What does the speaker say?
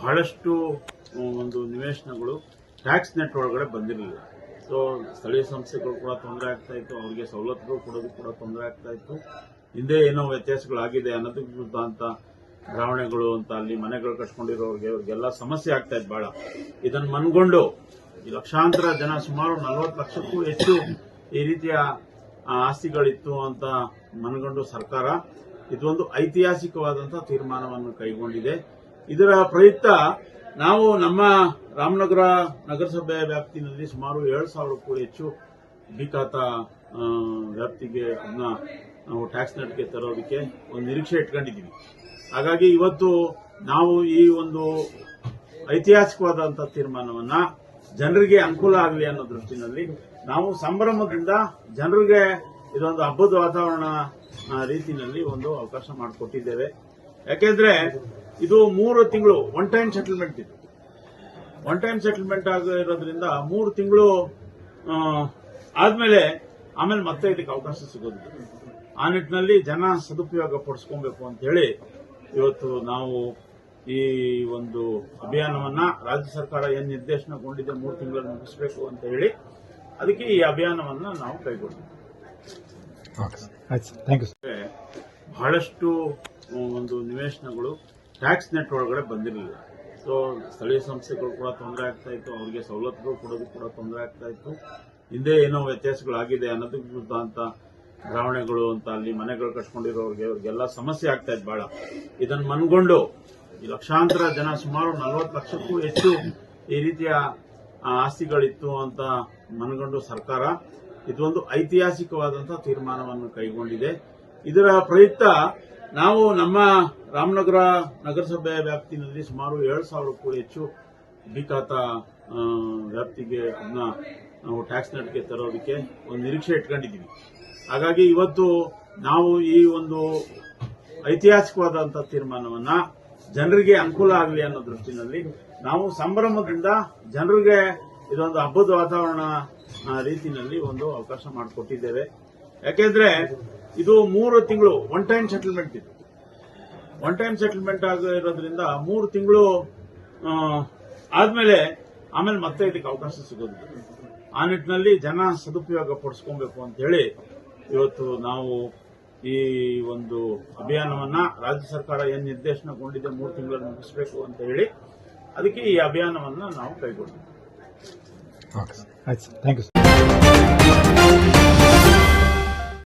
ಬಹಳಷ್ಟು ಒಂದು ನಿವೇಶನಗಳು tax net ಒಳಗಡೆ ಬಂದಿರಲಿಲ್ಲ. ಸೊ ಸ್ಥಳೀಯ ಸಂಸ್ಥೆಗಳು ಕೂಡ ತೊಂದರೆ ಆಗ್ತಾ ಇತ್ತು, ಅವರಿಗೆ ಸವಲತ್ತುಗಳು ಕೊಡೋದು ಕೂಡ ತೊಂದರೆ ಆಗ್ತಾ ಇತ್ತು. ಹಿಂದೆ ಏನೋ ವ್ಯತ್ಯಾಸಗಳಾಗಿದೆ ಅನಧಿಕೃತ ಅಂತ ದ್ರಾವಣೆಗಳು ಅಂತ ಅಲ್ಲಿ ಮನೆಗಳು ಕಟ್ಕೊಂಡಿರೋರಿಗೆ ಅವ್ರಿಗೆಲ್ಲ ಸಮಸ್ಯೆ ಆಗ್ತಾ ಇತ್ತು ಬಹಳ. ಇದನ್ನು ಮನ್ಗೊಂಡು ಲಕ್ಷಾಂತರ ಜನ ಸುಮಾರು ನಲವತ್ತು ಲಕ್ಷಕ್ಕೂ ಹೆಚ್ಚು ಈ ರೀತಿಯ ಆಸ್ತಿಗಳಿತ್ತು ಅಂತ ಮನಗಂಡು ಸರ್ಕಾರ ಇದೊಂದು ಐತಿಹಾಸಿಕವಾದಂತಹ ತೀರ್ಮಾನವನ್ನು ಕೈಗೊಂಡಿದೆ. ಇದರ ಪ್ರಯುಕ್ತ ನಾವು ನಮ್ಮ ರಾಮನಗರ ನಗರಸಭೆ ವ್ಯಾಪ್ತಿನಲ್ಲಿ ಸುಮಾರು ಏಳು ಸಾವಿರಕ್ಕೂ ಹೆಚ್ಚು ಬೀಕಾತ ವ್ಯಾಪ್ತಿಗೆ ಅದನ್ನ ನಾವು ಟ್ಯಾಕ್ಸ್ ನೆಟ್ಗೆ ತರೋದಕ್ಕೆ ಒಂದು ನಿರೀಕ್ಷೆ ಇಟ್ಕೊಂಡಿದ್ದೀವಿ. ಹಾಗಾಗಿ ಇವತ್ತು ನಾವು ಈ ಒಂದು ಐತಿಹಾಸಿಕವಾದಂಥ ತೀರ್ಮಾನವನ್ನ ಜನರಿಗೆ ಅನುಕೂಲ ಆಗಲಿ ಅನ್ನೋ ದೃಷ್ಟಿನಲ್ಲಿ ನಾವು ಸಂಭ್ರಮದಿಂದ ಜನರಿಗೆ ಇದೊಂದು ಹಬ್ಬದ ವಾತಾವರಣ ರೀತಿಯಲ್ಲಿ ಒಂದು ಅವಕಾಶ ಮಾಡಿಕೊಟ್ಟಿದ್ದೇವೆ. ಯಾಕೆಂದ್ರೆ ಇದು ಮೂರು ತಿಂಗಳು ಒನ್ ಟೈಮ್ ಸೆಟಲ್ಮೆಂಟ್ ಇದು ಒನ್ ಟೈಮ್ ಸೆಟಲ್ಮೆಂಟ್ ಆಗಿರೋದ್ರಿಂದ ಮೂರು ತಿಂಗಳು ಆದ್ಮೇಲೆ ಆಮೇಲೆ ಮತ್ತೆ ಇದಕ್ಕೆ ಅವಕಾಶ ಸಿಗೋದಿಲ್ಲ. ಆ ನಿಟ್ಟಿನಲ್ಲಿ ಜನ ಸದುಪಯೋಗ ಪಡಿಸ್ಕೊಬೇಕು ಅಂತ ಹೇಳಿ ಇವತ್ತು ನಾವು ಈ ಒಂದು ಅಭಿಯಾನವನ್ನ ರಾಜ್ಯ ಸರ್ಕಾರ ಏನ್ ನಿರ್ದೇಶನಗೊಂಡಿದೆ ಮೂರು ತಿಂಗಳನ್ನು ಮುಗಿಸಬೇಕು ಅಂತ ಹೇಳಿ ಅದಕ್ಕೆ ಈ ಅಭಿಯಾನವನ್ನ ನಾವು ಕೈಗೊಂಡಿದ್ದೇವೆ. ಬಹಳಷ್ಟು ಒಂದು ನಿವೇಶನಗಳು ಟ್ಯಾಕ್ಸ್ ನೆಟ್ ಒಳಗಡೆ ಬಂದಿರಲಿಲ್ಲ. ಸೊ ಸ್ಥಳೀಯ ಸಂಸ್ಥೆಗಳು ಕೂಡ ತೊಂದರೆ ಆಗ್ತಾ ಇತ್ತು, ಅವರಿಗೆ ಸವಲತ್ತುಗಳು ಕೊಡೋದು ಕೂಡ ತೊಂದರೆ ಆಗ್ತಾ ಇತ್ತು. ಹಿಂದೆ ಏನೋ ವ್ಯತ್ಯಾಸಗಳಾಗಿದೆ ವಿರುದ್ಧ ಅಂತ ದ್ರಾವಣೆಗಳು ಅಂತ ಅಲ್ಲಿ ಮನೆಗಳು ಕಟ್ಕೊಂಡಿರೋರಿಗೆ ಅವ್ರಿಗೆಲ್ಲ ಸಮಸ್ಯೆ ಆಗ್ತಾ ಇತ್ತು ಬಹಳ. ಇದನ್ನು ಮನ್ಗೊಂಡು ಲಕ್ಷಾಂತರ ಜನ ಸುಮಾರು ನಲವತ್ತು ಲಕ್ಷಕ್ಕೂ ಹೆಚ್ಚು ಈ ರೀತಿಯ ಆಸ್ತಿಗಳಿತ್ತು ಅಂತ ಮನಗಂಡು ಸರ್ಕಾರ ಇದೊಂದು ಐತಿಹಾಸಿಕವಾದಂತಹ ತೀರ್ಮಾನವನ್ನು ಕೈಗೊಂಡಿದೆ. ಇದರ ಪ್ರಯುಕ್ತ ನಾವು ನಮ್ಮ ರಾಮನಗರ ನಗರಸಭೆ ವ್ಯಾಪ್ತಿನಲ್ಲಿ ಸುಮಾರು ಏಳು ಸಾವಿರಕ್ಕೂ ಹೆಚ್ಚು ಅಧಿಕಾತ ವ್ಯಾಪ್ತಿಗೆ ಅದನ್ನ ನಾವು ಟ್ಯಾಕ್ಸ್ ನೆಟ್ಗೆ ತರೋದಕ್ಕೆ ಒಂದು ನಿರೀಕ್ಷೆ ಇಟ್ಕೊಂಡಿದ್ದೀವಿ. ಹಾಗಾಗಿ ಇವತ್ತು ನಾವು ಈ ಒಂದು ಐತಿಹಾಸಿಕವಾದಂತಹ ತೀರ್ಮಾನವನ್ನ ಜನರಿಗೆ ಅನುಕೂಲ ಆಗಲಿ ಅನ್ನೋ ದೃಷ್ಟಿನಲ್ಲಿ ನಾವು ಸಂಭ್ರಮದಿಂದ ಜನರಿಗೆ ಇದೊಂದು ಹಬ್ಬದ ವಾತಾವರಣ ರೀತಿಯಲ್ಲಿ ಒಂದು ಅವಕಾಶ ಮಾಡಿಕೊಟ್ಟಿದ್ದೇವೆ. ಯಾಕೆಂದ್ರೆ ಇದು ಮೂರು ತಿಂಗಳು ಒನ್ ಟೈಮ್ ಸೆಟಲ್ಮೆಂಟ್ ಇದು. ಒನ್ ಟೈಮ್ ಸೆಟಲ್ಮೆಂಟ್ ಆಗಿರೋದ್ರಿಂದ ಮೂರು ತಿಂಗಳು ಆದ್ಮೇಲೆ ಆಮೇಲೆ ಮತ್ತೆ ಇದಕ್ಕೆ ಅವಕಾಶ ಸಿಗೋದು ಆ ನಿಟ್ಟಿನಲ್ಲಿ ಜನ ಸದುಪಯೋಗ ಪಡಿಸ್ಕೊಬೇಕು ಅಂತ ಹೇಳಿ ಇವತ್ತು ನಾವು ಈ ಒಂದು ಅಭಿಯಾನವನ್ನ ರಾಜ್ಯ ಸರ್ಕಾರ ಏನ್ ನಿರ್ದೇಶನಗೊಂಡಿದೆ ಮೂರು ತಿಂಗಳಲ್ಲಿ ಮುಗಿಸಬೇಕು ಅಂತ ಹೇಳಿ ಅದಕ್ಕೆ ಈ ಅಭಿಯಾನವನ್ನ ನಾವು ಕೈಗೊಂಡಿದ್ದೀವಿ.